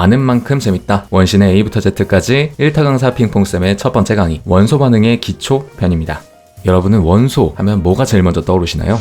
아는 만큼 재밌다. 원신의 A부터 Z까지 1타 강사 핑퐁쌤의 첫 번째 강의 원소 반응의 기초 편입니다. 여러분은 원소 하면 뭐가 제일 먼저 떠오르시나요?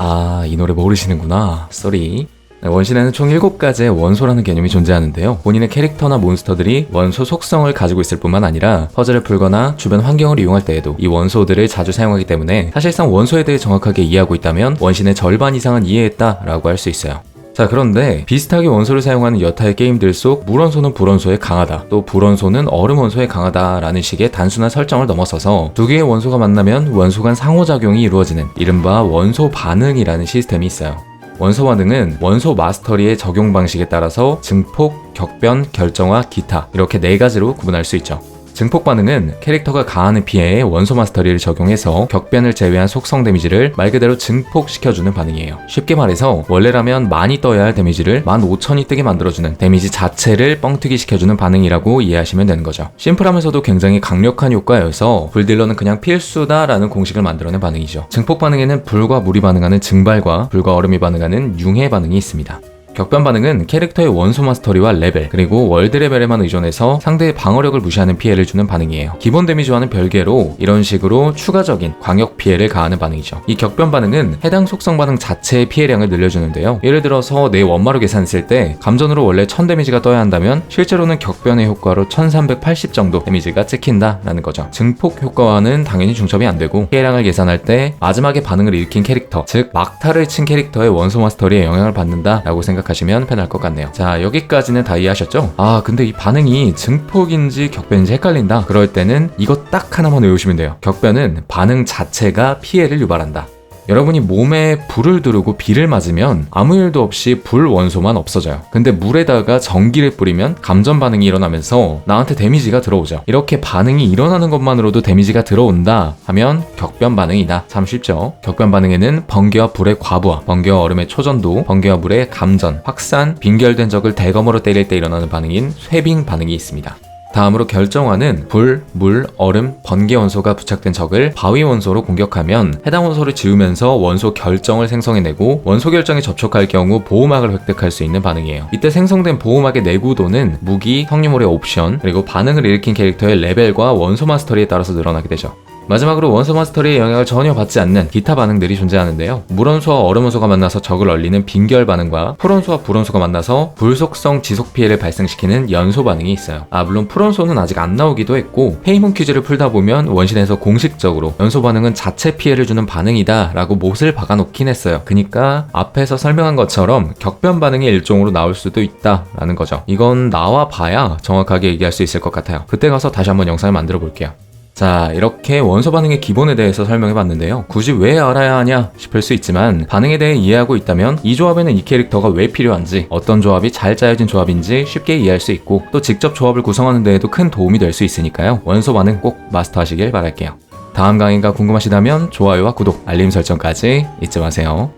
아, 이 노래 모르시는구나. 쏘리. 네, 원신에는 총 7가지의 원소라는 개념이 존재하는데요. 본인의 캐릭터나 몬스터들이 원소 속성을 가지고 있을 뿐만 아니라 퍼즐을 풀거나 주변 환경을 이용할 때에도 이 원소들을 자주 사용하기 때문에 사실상 원소에 대해 정확하게 이해하고 있다면 원신의 절반 이상은 이해했다라고 할 수 있어요. 자 그런데 비슷하게 원소를 사용하는 여타의 게임들 속 물원소는 불원소에 강하다 또 불원소는 얼음원소에 강하다 라는 식의 단순한 설정을 넘어서서 두 개의 원소가 만나면 원소 간 상호작용이 이루어지는 이른바 원소 반응이라는 시스템이 있어요 원소 반응은 원소 마스터리의 적용 방식에 따라서 증폭, 격변, 결정화, 기타 이렇게 네 가지로 구분할 수 있죠 증폭 반응은 캐릭터가 가하는 피해에 원소 마스터리를 적용해서 격변을 제외한 속성 데미지를 말 그대로 증폭시켜주는 반응이에요. 쉽게 말해서 원래라면 많이 떠야 할 데미지를 15,000이 뜨게 만들어주는 데미지 자체를 뻥튀기 시켜주는 반응이라고 이해하시면 되는 거죠. 심플하면서도 굉장히 강력한 효과여서 불딜러는 그냥 필수다라는 공식을 만들어낸 반응이죠. 증폭 반응에는 불과 물이 반응하는 증발과 불과 얼음이 반응하는 융해 반응이 있습니다. 격변 반응은 캐릭터의 원소 마스터리와 레벨 그리고 월드 레벨에만 의존해서 상대의 방어력을 무시하는 피해를 주는 반응이에요. 기본 데미지와는 별개로 이런 식으로 추가적인 광역 피해를 가하는 반응이죠. 이 격변 반응은 해당 속성 반응 자체의 피해량을 늘려주는데요. 예를 들어서 내 원마로 계산했을 때 감전으로 원래 1000 데미지가 떠야 한다면 실제로는 격변의 효과로 1380 정도 데미지가 찍힌다라는 거죠. 증폭 효과와는 당연히 중첩이 안 되고 피해량을 계산할 때 마지막에 반응을 일으킨 캐릭터 즉 막타를 친 캐릭터의 원소 마스터리에 영향을 받는다라고 생각 생각하시면 편할 것 같네요. 자, 여기까지는 다 이해하셨죠? 아, 근데 이 반응이 증폭인지 격변인지 헷갈린다. 그럴 때는 이거 딱 하나만 외우시면 돼요. 격변은 반응 자체가 피해를 유발한다. 여러분이 몸에 불을 두르고 비를 맞으면 아무 일도 없이 불 원소만 없어져요. 근데 물에다가 전기를 뿌리면 감전 반응이 일어나면서 나한테 데미지가 들어오죠. 이렇게 반응이 일어나는 것만으로도 데미지가 들어온다 하면 격변 반응이다. 참 쉽죠. 격변 반응에는 번개와 불의 과부하, 번개와 얼음의 초전도, 번개와 물의 감전, 확산, 빙결된 적을 대검으로 때릴 때 일어나는 반응인 쇠빙 반응이 있습니다. 다음으로 결정화는 불, 물, 얼음, 번개 원소가 부착된 적을 바위 원소로 공격하면 해당 원소를 지우면서 원소 결정을 생성해내고 원소 결정에 접촉할 경우 보호막을 획득할 수 있는 반응이에요. 이때 생성된 보호막의 내구도는 무기, 성유물의 옵션, 그리고 반응을 일으킨 캐릭터의 레벨과 원소 마스터리에 따라서 늘어나게 되죠. 마지막으로 원소 마스터리의 영향을 전혀 받지 않는 기타 반응들이 존재하는데요. 물원소와 얼음원소가 만나서 적을 얼리는 빙결 반응과 풀원소와 불원소가 만나서 불속성 지속 피해를 발생시키는 연소 반응이 있어요. 아 물론 풀원소는 아직 안 나오기도 했고 페이몬 퀴즈를 풀다 보면 원신에서 공식적으로 연소 반응은 자체 피해를 주는 반응이다 라고 못을 박아놓긴 했어요. 그니까 앞에서 설명한 것처럼 격변 반응의 일종으로 나올 수도 있다 라는 거죠. 이건 나와 봐야 정확하게 얘기할 수 있을 것 같아요. 그때 가서 다시 한번 영상을 만들어 볼게요. 자, 이렇게 원소 반응의 기본에 대해서 설명해 봤는데요. 굳이 왜 알아야 하냐 싶을 수 있지만 반응에 대해 이해하고 있다면 이 조합에는 이 캐릭터가 왜 필요한지 어떤 조합이 잘 짜여진 조합인지 쉽게 이해할 수 있고 또 직접 조합을 구성하는 데에도 큰 도움이 될 수 있으니까요. 원소 반응 꼭 마스터하시길 바랄게요. 다음 강의가 궁금하시다면 좋아요와 구독, 알림 설정까지 잊지 마세요.